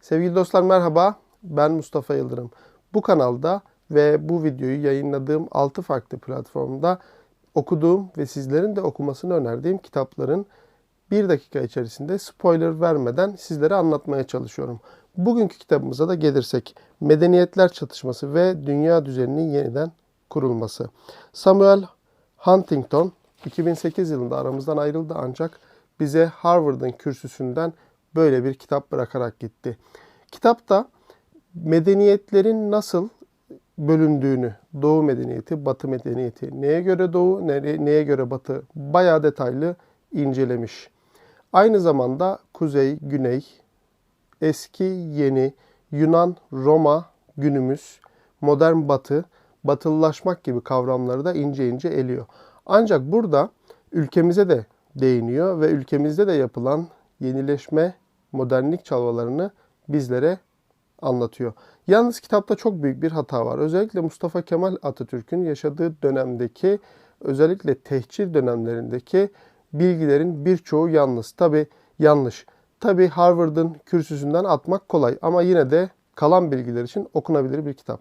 Sevgili dostlar merhaba. Ben Mustafa Yıldırım. Bu kanalda ve bu videoyu yayınladığım 6 farklı platformda okuduğum ve sizlerin de okumasını önerdiğim kitapların bir dakika içerisinde spoiler vermeden sizlere anlatmaya çalışıyorum. Bugünkü kitabımıza da gelirsek Medeniyetler Çatışması ve Dünya Düzeninin Yeniden Kurulması. Samuel Huntington 2008 yılında aramızdan ayrıldı ancak bize Harvard'ın kürsüsünden böyle bir kitap bırakarak gitti. Kitapta medeniyetlerin nasıl bölündüğünü, Doğu medeniyeti, Batı medeniyeti, neye göre Doğu, neye, göre Batı bayağı detaylı incelemiş. Aynı zamanda Kuzey, Güney, eski, yeni, Yunan, Roma, günümüz, modern Batı, batılılaşmak gibi kavramları da ince ince eliyor. Ancak burada ülkemize de değiniyor ve ülkemizde de yapılan yenileşme, modernlik çabalarını bizlere anlatıyor. Yalnız kitapta çok büyük bir hata var. Özellikle Mustafa Kemal Atatürk'ün yaşadığı dönemdeki özellikle tehcir dönemlerindeki bilgilerin birçoğu yalnız. Tabi yanlış. Tabi Harvard'ın kürsüsünden atmak kolay ama yine de kalan bilgiler için okunabilir bir kitap.